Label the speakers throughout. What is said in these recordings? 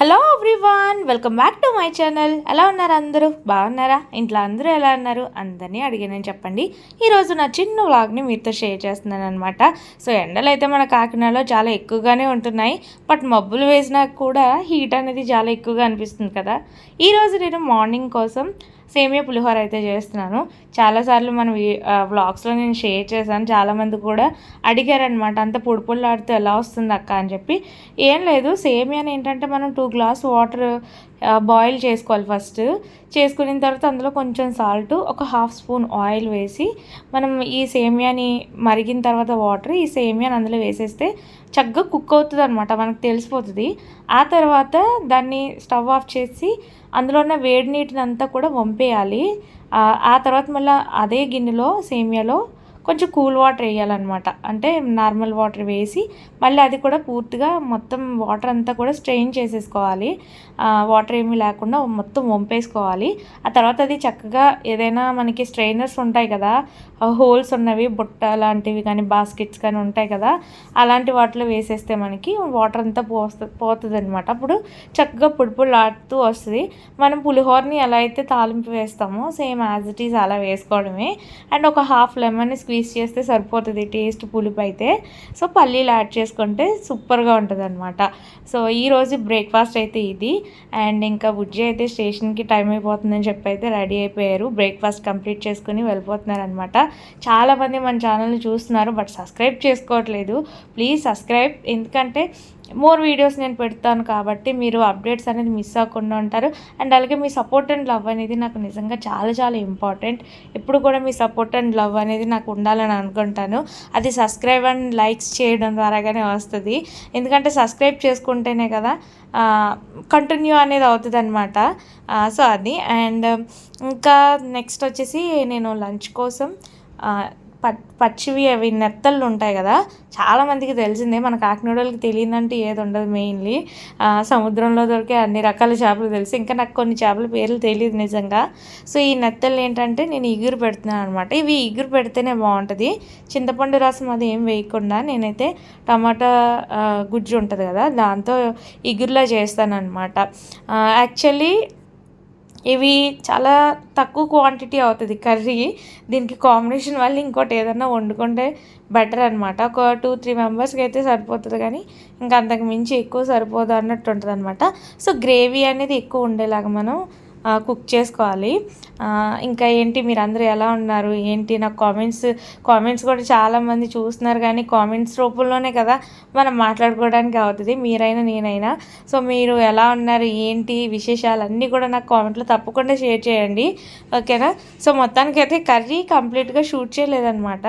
Speaker 1: Hello everyone welcome back to my channel ఎలా ఉన్నారు అందరూ? బాగున్నారా? ఇంట్లో అందరూ ఎలా ఉన్నారు? అందరినీ అడిగానని చెప్పండి. ఈరోజు నా చిన్న వ్లాగ్ని మీతో షేర్ చేస్తున్నాను అనమాట సో ఎండలు అయితే మన కాకినాడలో చాలా ఎక్కువగానే ఉంటున్నాయి. బట్ మబ్బులు వేసినా కూడా హీట్ అనేది చాలా ఎక్కువగా అనిపిస్తుంది కదా. ఈరోజు నేను మార్నింగ్ కోసం సేమియా పులిహోర అయితే చేస్తున్నాను. చాలాసార్లు మన వ్లాగ్స్లో నేను షేర్ చేశాను. చాలామంది కూడా అడిగారనమాట అంత పొడి పొడిలాడితే ఎలా వస్తుంది అక్క? అని చెప్పి. ఏం లేదు సేమియాని ఏంటంటే మనం టూ గ్లాస్ వాటర్ బాయిల్ చేసుకోవాలి ఫస్ట్ చేసుకున్న తర్వాత అందులో కొంచెం సాల్ట్ ఒక హాఫ్ స్పూన్ ఆయిల్ వేసి మనం ఈ సేమియాని మరిగిన తర్వాత వాటర్ ఈ సేమియాని అందులో వేసేస్తే చక్కగా కుక్ అవుతుంది అనమాట మనకు తెలిసిపోతుంది. ఆ తర్వాత దాన్ని స్టవ్ ఆఫ్ చేసి అందులో ఉన్న వేడి నీటిని అంతా కూడా వంపేయాలి. ఆ తర్వాత మళ్ళీ అదే గిన్నెలో సేమియాలో కొంచెం కూల్ వాటర్ వేయాలన్నమాట. అంటే నార్మల్ వాటర్ వేసి మళ్ళీ అది కూడా పూర్తిగా మొత్తం వాటర్ అంతా కూడా స్ట్రెయిన్ చేసేసుకోవాలి. వాటర్ ఏమీ లేకుండా మొత్తం వంపేసుకోవాలి. ఆ తర్వాత అది చక్కగా ఏదైనా మనకి స్ట్రెయినర్స్ ఉంటాయి కదా హోల్స్ ఉన్నవి బుట్ట లాంటివి కానీ బాస్కెట్స్ కానీ ఉంటాయి కదా అలాంటి వాటిలో వేసేస్తే మనకి వాటర్ అంతా పోస్తుంది పోతుంది అనమాట అప్పుడు చక్కగా పొడి ఆడుతూ వస్తుంది. మనం పులిహోరని ఎలా అయితే తాలింపు వేస్తామో సేమ్ యాజ్ ఇట్ ఈస్ అలా వేసుకోవడమే. అండ్ ఒక హాఫ్ లెమన్ స్క్వీజ్ చేస్తే సరిపోతుంది టేస్ట్ పులుపు అయితే. సో పల్లీలు యాడ్ చేసుకుంటే సూపర్గా ఉంటుంది అనమాట సో ఈరోజు బ్రేక్ఫాస్ట్ అయితే ఇది. అండ్ ఇంకా బుజ్జి అయితే స్టేషన్కి టైం అయిపోతుందని చెప్పి అయితే రెడీ అయిపోయారు. బ్రేక్ఫాస్ట్ కంప్లీట్ చేసుకుని వెళ్ళిపోతున్నారు అనమాట చాలామంది మన ఛానల్ని చూస్తున్నారు బట్ సబ్స్క్రైబ్ చేసుకోవట్లేదు. Please subscribe. ఎందుకంటే మోర్ వీడియోస్ నేను పెడతాను కాబట్టి మీరు అప్డేట్స్ అనేది మిస్ అవ్వకుండా ఉంటారు. అండ్ అలాగే మీ సపోర్ట్ అండ్ లవ్ అనేది నాకు నిజంగా చాలా చాలా ఇంపార్టెంట్ ఎప్పుడు కూడా మీ సపోర్ట్ అండ్ లవ్ అనేది నాకు ఉండాలని అనుకుంటాను. అది సబ్స్క్రైబ్ అండ్ లైక్స్ చేయడం ద్వారాగానే వస్తుంది. ఎందుకంటే సబ్స్క్రైబ్ చేసుకుంటేనే కదా కంటిన్యూ అనేది అవుతుంది అనమాట సో అది. అండ్ ఇంకా నెక్స్ట్ వచ్చేసి నేను లంచ్ కోసం పచ్చివి అవి నెత్తళ్ళు ఉంటాయి కదా చాలామందికి తెలిసిందే మన కాకినాడలకి తెలియదంటే ఏది ఉండదు మెయిన్లీ. సముద్రంలో దొరికే అన్ని రకాల చేపలు తెలుసు. ఇంకా నాకు కొన్ని చేపల పేర్లు తెలియదు నిజంగా. సో ఈ నెత్తళ్ళు ఏంటంటే నేను ఇగురు పెడుతున్నాను అనమాట ఇవి ఇగురు పెడితేనే బాగుంటుంది. చింతపండు రసం అది ఏం వేయకుండా నేనైతే టమాటా గుజ్జు ఉంటుంది కదా దాంతో ఇగురులా చేస్తాను అనమాట యాక్చువల్లీ ఇవి చాలా తక్కువ క్వాంటిటీ అవుతుంది కర్రీ. దీనికి కాంబినేషన్ వల్ల ఇంకోటి ఏదన్నా వండుకుంటే బెటర్ అనమాట ఒక టూ త్రీ మెంబర్స్కి అయితే సరిపోతుంది కానీ ఇంకా అంతకు మించి ఎక్కువ సరిపోదు అన్నట్టు ఉంటుంది అనమాట సో గ్రేవీ అనేది ఎక్కువ ఉండేలాగా మనం కుక్ చేసుకోవాలి. ఇంకా ఏంటి మీరందరూ ఎలా ఉన్నారు? ఏంటి నాకు కామెంట్స్ కామెంట్స్ కూడా చాలామంది చూస్తున్నారు కానీ కామెంట్స్ రూపంలోనే కదా మనం మాట్లాడుకోవడానికి అవుతుంది. మీరైనా నేనైనా. సో మీరు ఎలా ఉన్నారు? ఏంటి విశేషాలు అన్నీ కూడా నాకు కామెంట్లో తప్పకుండా షేర్ చేయండి. ఓకేనా? సో మొత్తానికి అయితే కర్రీ కంప్లీట్గా షూట్ చేయలేదనమాట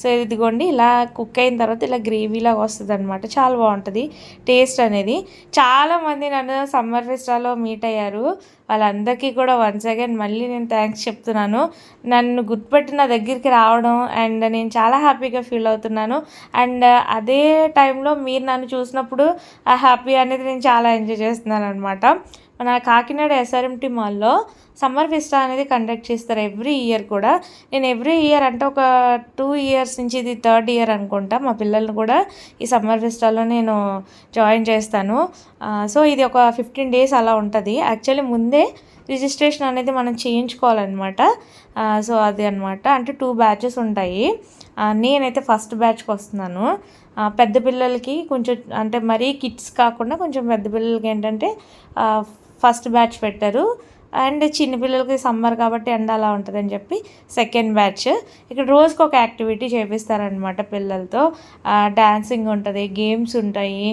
Speaker 1: సో ఇదిగోండి ఇలా కుక్ అయిన తర్వాత ఇలా గ్రేవీలాగా వస్తుంది అనమాట చాలా బాగుంటుంది టేస్ట్ అనేది. చాలామంది నన్ను సమ్మర్ ఫెస్టాలో మీట్ అయ్యారు. వాళ్ళందరికీ కూడా వన్స్ అగైన్ మళ్ళీ నేను థ్యాంక్స్ చెప్తున్నాను. నన్ను గుర్తుపెట్టి నా దగ్గరికి రావడం అండ్ నేను చాలా హ్యాపీగా ఫీల్ అవుతున్నాను. అండ్ అదే టైంలో మీరు నన్ను చూసినప్పుడు ఆ హ్యాపీ అనేది నేను చాలా ఎంజాయ్ చేస్తున్నాను అనమాట మన కాకినాడ ఎస్ఆర్ఎంటి మాల్లో సమ్మర్ ఫెస్టా అనేది కండక్ట్ చేస్తారు ఎవ్రీ ఇయర్ కూడా. నేను ఎవ్రీ ఇయర్ అంటే ఒక టూ ఇయర్స్ నుంచి ఇది థర్డ్ ఇయర్ అనుకుంటా. మా పిల్లల్ని కూడా ఈ సమ్మర్ ఫెస్టాలో నేను జాయిన్ చేస్తాను. సో ఇది ఒక ఫిఫ్టీన్ డేస్ అలా ఉంటుంది. యాక్చువల్లీ ముందే రిజిస్ట్రేషన్ అనేది మనం చేయించుకోవాలన్నమాట. సో అది అనమాట అంటే టూ బ్యాచెస్ ఉంటాయి. నేనైతే ఫస్ట్ బ్యాచ్కి వస్తున్నాను. పెద్ద పిల్లలకి కొంచెం అంటే మరీ కిడ్స్ కాకుండా కొంచెం పెద్ద పిల్లలకి ఏంటంటే ఫస్ట్ బ్యాచ్ పెట్టారు. అండ్ చిన్నపిల్లలకి సమ్మర్ కాబట్టి ఎండ అలా ఉంటుందని చెప్పి సెకండ్ బ్యాచ్ ఇక్కడ రోజుకి ఒక యాక్టివిటీ చేపిస్తారనమాట పిల్లలతో డ్యాన్సింగ్ ఉంటుంది గేమ్స్ ఉంటాయి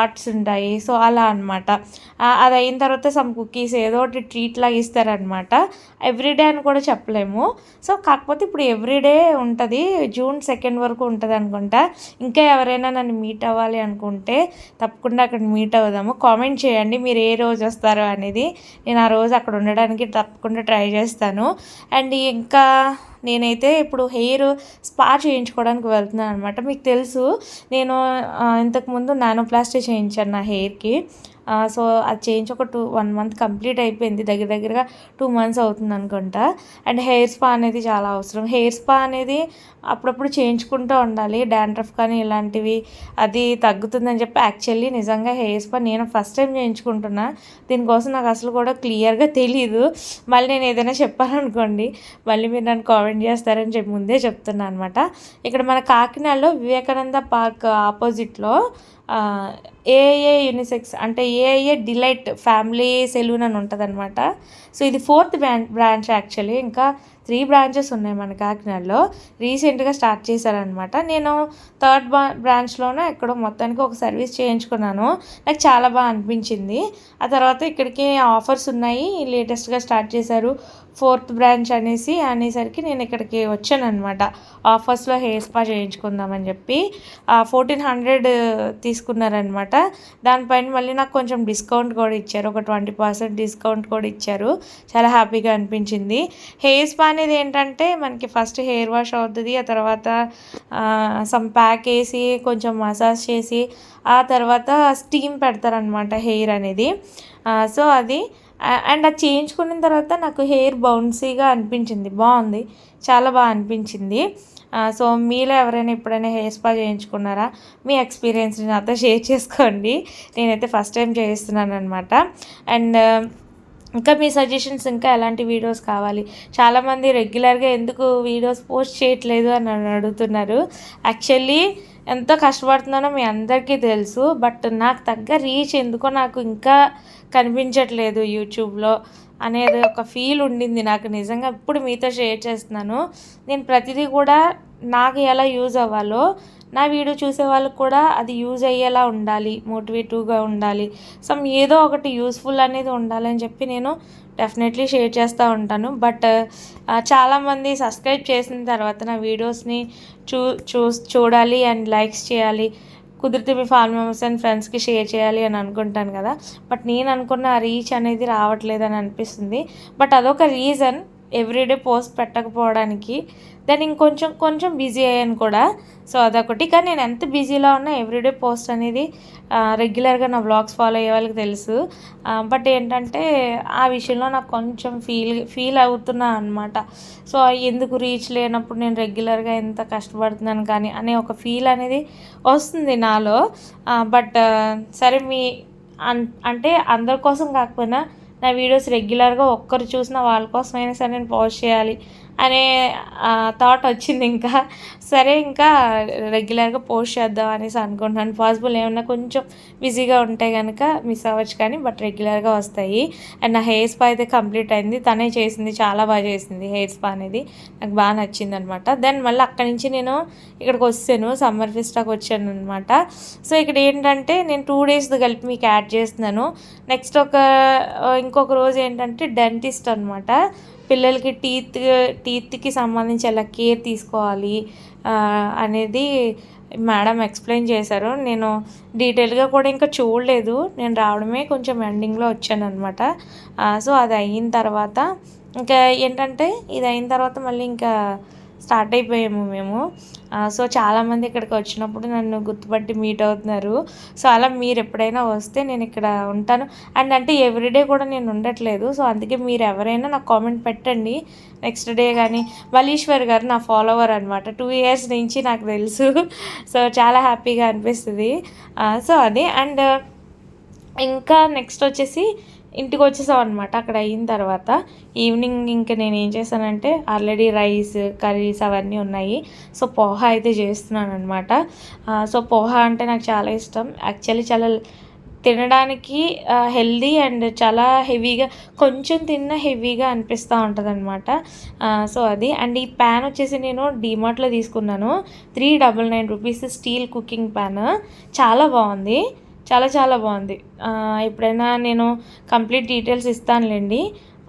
Speaker 1: ఆర్ట్స్ ఉంటాయి. సో అలా అనమాట అది అయిన తర్వాత సమ్ కుకీస్ ఏదో ఒకటి ట్రీట్ లాగా ఇస్తారనమాట ఎవ్రీడే అని కూడా చెప్పలేము. సో కాకపోతే ఇప్పుడు ఎవ్రీడే ఉంటుంది. జూన్ సెకండ్ వరకు ఉంటుంది అనుకుంటా. ఇంకా ఎవరైనా నన్ను మీట్ అవ్వాలి అనుకుంటే తప్పకుండా అక్కడ మీట్ అవుదాము. కామెంట్ చేయండి మీరు ఏ రోజు వస్తారో అనేది. నేను ఆ రోజు అక్కడ ఉండడానికి తప్పకుండా ట్రై చేస్తాను. అండ్ ఇంకా నేనైతే ఇప్పుడు హెయిర్ స్పా చేయించుకోవడానికి వెళ్తున్నాను అనమాట మీకు తెలుసు నేను ఇంతకుముందు నానోప్లాస్టీ చేయించాను నా హెయిర్కి. సో అది చేయించి ఒక టూ వన్ మంత్ కంప్లీట్ అయిపోయింది. దగ్గర దగ్గరగా టూ మంత్స్ అవుతుంది అనుకుంటా. అండ్ హెయిర్ స్పా అనేది చాలా అవసరం. హెయిర్ స్పా అనేది అప్పుడప్పుడు చేయించుకుంటూ ఉండాలి. డాండ్రఫ్ కానీ ఇలాంటివి అది తగ్గుతుందని చెప్పి యాక్చువల్లీ నిజంగా హెయిర్ స్పా నేను ఫస్ట్ టైం చేయించుకుంటున్నా. దీనికోసం నాకు అసలు కూడా క్లియర్గా తెలియదు మళ్ళీ నేను ఏదైనా చెప్పాలనుకోండి మళ్ళీ మీరు నన్ను కామెంట్ చేస్తారని చెప్పి ముందే చెప్తున్నా అనమాట ఇక్కడ మన కాకినాడలో వివేకానంద పార్క్ ఆపోజిట్లో ఏఏ యూనిసెక్స్ అంటే ఏఏ డిలైట్ ఫ్యామిలీ సెలూన్ అని ఉంటుంది అనమాట సో ఇది ఫోర్త్ బ్రాంచ్ యాక్చువల్లీ ఇంకా త్రీ బ్రాంచెస్ ఉన్నాయి మన కాకినాడలో. రీసెంట్గా స్టార్ట్ చేశారనమాట నేను థర్డ్ బ్రా బ్రాంచ్లోనే ఎక్కడో మొత్తానికి ఒక సర్వీస్ చేయించుకున్నాను. నాకు చాలా బాగా అనిపించింది. ఆ తర్వాత ఇక్కడికి ఆఫర్స్ ఉన్నాయి. లేటెస్ట్గా స్టార్ట్ చేశారు ఫోర్త్ బ్రాంచ్ అనేసి అనేసరికి నేను ఇక్కడికి వచ్చాను అనమాట ఆఫర్స్లో హెయిర్ స్పా చేయించుకుందామని చెప్పి. ఫోర్టీన్ హండ్రెడ్ తీసుకున్నారనమాట దానిపైన మళ్ళీ నాకు కొంచెం డిస్కౌంట్ కూడా ఇచ్చారు. ఒక ట్వంటీ పర్సెంట్ డిస్కౌంట్ కూడా ఇచ్చారు. చాలా హ్యాపీగా అనిపించింది. హెయిర్ స్పా అనేది ఏంటంటే మనకి ఫస్ట్ హెయిర్ వాష్ అవుతుంది ఆ తర్వాత సమ్ ప్యాక్ వేసి కొంచెం మసాజ్ చేసి ఆ తర్వాత స్టీమ్ పెడతారనమాట హెయిర్ అనేది. సో అది అండ్ అది చేయించుకున్న తర్వాత నాకు హెయిర్ బౌన్సీగా అనిపించింది బాగుంది చాలా బాగా అనిపించింది. సో మీలో ఎవరైనా ఎప్పుడైనా హెయిర్ స్పా చేయించుకున్నారా? మీ ఎక్స్పీరియన్స్ని నాతో షేర్ చేసుకోండి. నేనైతే ఫస్ట్ టైం చేయిస్తున్నాను అనమాట అండ్ ఇంకా మీ సజెషన్స్ ఇంకా ఎలాంటి వీడియోస్ కావాలి? చాలామంది రెగ్యులర్గా ఎందుకు వీడియోస్ పోస్ట్ చేయట్లేదు అని నన్ను అడుగుతున్నారు. యాక్చువల్లీ ఎంతో కష్టపడుతున్నానో మీ అందరికీ తెలుసు బట్ నాకు తగ్గ రీచ్ ఎందుకో నాకు ఇంకా కనిపించట్లేదు యూట్యూబ్లో అనేది ఒక ఫీల్ ఉండింది నాకు నిజంగా. ఇప్పుడు మీతో షేర్ చేస్తున్నాను. నేను ప్రతిదీ కూడా నాకు ఎలా యూజ్ అవ్వాలో నా వీడియో చూసే వాళ్ళకి కూడా అది యూజ్ అయ్యేలా ఉండాలి మోటివేటివ్గా ఉండాలి. సమ్ ఏదో ఒకటి యూస్ఫుల్ అనేది ఉండాలని చెప్పి నేను డెఫినెట్లీ షేర్ చేస్తూ ఉంటాను. బట్ చాలామంది సబ్స్క్రైబ్ చేసిన తర్వాత నా వీడియోస్ని చూ చూ చూడాలి అండ్ లైక్స్ చేయాలి. కుదిరితే మీ ఫ్యామిలీ మెంబర్స్ అండ్ ఫ్రెండ్స్కి షేర్ చేయాలి అని అనుకుంటాను కదా. బట్ నేను అనుకున్న రీచ్ అనేది రావట్లేదు అని అనిపిస్తుంది. బట్ అదొక రీజన్. ఎవ్రీడే పోస్ట్ పెట్టకపోవడానికి. దెన్ ఇంకొంచెం కొంచెం బిజీ అయ్యాను కూడా. సో అదొకటి. కానీ నేను ఎంత బిజీలో ఉన్నా ఎవ్రీడే పోస్ట్ అనేది రెగ్యులర్గా నా బ్లాగ్స్ ఫాలో అయ్యే వాళ్ళకి తెలుసు. బట్ ఏంటంటే ఆ విషయంలో నాకు కొంచెం ఫీల్ ఫీల్ అవుతున్నా అనమాట సో ఎందుకు రీచ్ లేనప్పుడు నేను రెగ్యులర్గా ఎంత కష్టపడుతున్నాను కానీ అనే ఒక ఫీల్ అనేది వస్తుంది నాలో. బట్ సరే మీ అంటే అందరి కోసం కాకపోయినా నా వీడియోస్ రెగ్యులర్గా ఒక్కరు చూసిన వాళ్ళ కోసమైనా సరే నేను పోస్ట్ చేయాలి అనే థాట్ వచ్చింది ఇంకా. సరే ఇంకా రెగ్యులర్గా పోస్ట్ చేద్దాం అనేసి అనుకుంటున్నాను. పాసిబుల్ ఏమన్నా కొంచెం బిజీగా ఉంటే కనుక మిస్ అవ్వచ్చు కానీ బట్ రెగ్యులర్గా వస్తాయి. అండ్ నా హెయిర్ స్పా అయితే కంప్లీట్ అయింది. తనే చేసింది చాలా బాగా చేసింది హెయిర్ స్పా అనేది. నాకు బాగా నచ్చింది అనమాట దెన్ మళ్ళీ అక్కడి నుంచి నేను ఇక్కడికి వస్తాను సమ్మర్ ఫెస్టాకి వచ్చాను అనమాట సో ఇక్కడ ఏంటంటే నేను టూ డేస్ కలిపి మీకు యాడ్ చేస్తున్నాను. నెక్స్ట్ ఒక ఇంకొక రోజు ఏంటంటే డెంటిస్ట్ అనమాట పిల్లలకి టీత్ టీత్కి సంబంధించి ఎలా కేర్ తీసుకోవాలి అనేది మేడం ఎక్స్ప్లెయిన్ చేశారు. నేను డీటెయిల్గా కూడా ఇంకా చూడలేదు. నేను రావడమే కొంచెం ఎండింగ్లో వచ్చాను అనమాట సో అది అయిన తర్వాత ఇంకా ఏంటంటే ఇది అయిన తర్వాత మళ్ళీ ఇంకా స్టార్ట్ అయిపోయాము మేము. సో చాలామంది ఇక్కడికి వచ్చినప్పుడు నన్ను గుర్తుపట్టి మీట్ అవుతున్నారు. సో అలా మీరు ఎప్పుడైనా వస్తే నేను ఇక్కడ ఉంటాను. అండ్ అంటే ఎవ్రీడే కూడా నేను ఉండట్లేదు. సో అందుకే మీరు ఎవరైనా నాకు కామెంట్ పెట్టండి. నెక్స్ట్ డే కానీ మలీశ్వర్ గారు నా ఫాలోవర్ అనమాట టూ ఇయర్స్ నుంచి నాకు తెలుసు. సో చాలా హ్యాపీగా అనిపిస్తుంది. సో అది. అండ్ ఇంకా నెక్స్ట్ వచ్చేసి ఇంటికి వచ్చేసాం అనమాట అక్కడ అయిన తర్వాత ఈవినింగ్ ఇంకా నేను ఏం చేశానంటే ఆల్రెడీ రైస్ కర్రీస్ అవన్నీ ఉన్నాయి. సో పోహా అయితే చేస్తున్నాను అనమాట సో పోహా అంటే నాకు చాలా ఇష్టం. యాక్చువల్లీ చాలా తినడానికి హెల్దీ అండ్ చాలా హెవీగా కొంచెం తిన్న హెవీగా అనిపిస్తూ ఉంటుంది అనమాట సో అది. అండ్ ఈ ప్యాన్ వచ్చేసి నేను డీమార్ట్లో తీసుకున్నాను. Three double nine rupees steel cooking pan. చాలా బాగుంది. చాలా చాలా బాగుంది. ఎప్పుడైనా నేను కంప్లీట్ డీటెయిల్స్ ఇస్తానులేండి.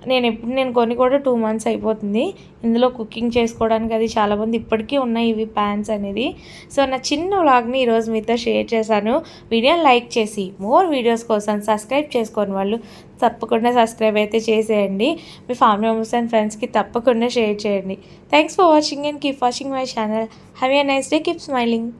Speaker 1: నేను ఎప్పుడు నేను కొన్ని కూడా టూ మంత్స్ అయిపోతుంది. ఇందులో కుకింగ్ చేసుకోవడానికి అది చాలామంది ఇప్పటికీ ఉన్నాయి ఇవి ప్యాన్స్ అనేది. సో నా చిన్న వ్లాగ్ని ఈరోజు మీతో షేర్ చేశాను. వీడియోని లైక్ చేసి మోర్ వీడియోస్ కోసం సబ్స్క్రైబ్ చేసుకొని వాళ్ళు తప్పకుండా సబ్స్క్రైబ్ అయితే చేసేయండి. మీ ఫ్యామిలీ మెంబర్స్ అండ్ ఫ్రెండ్స్కి తప్పకుండా షేర్ చేయండి. Thanks for watching and keep watching my channel have a nice day keep smiling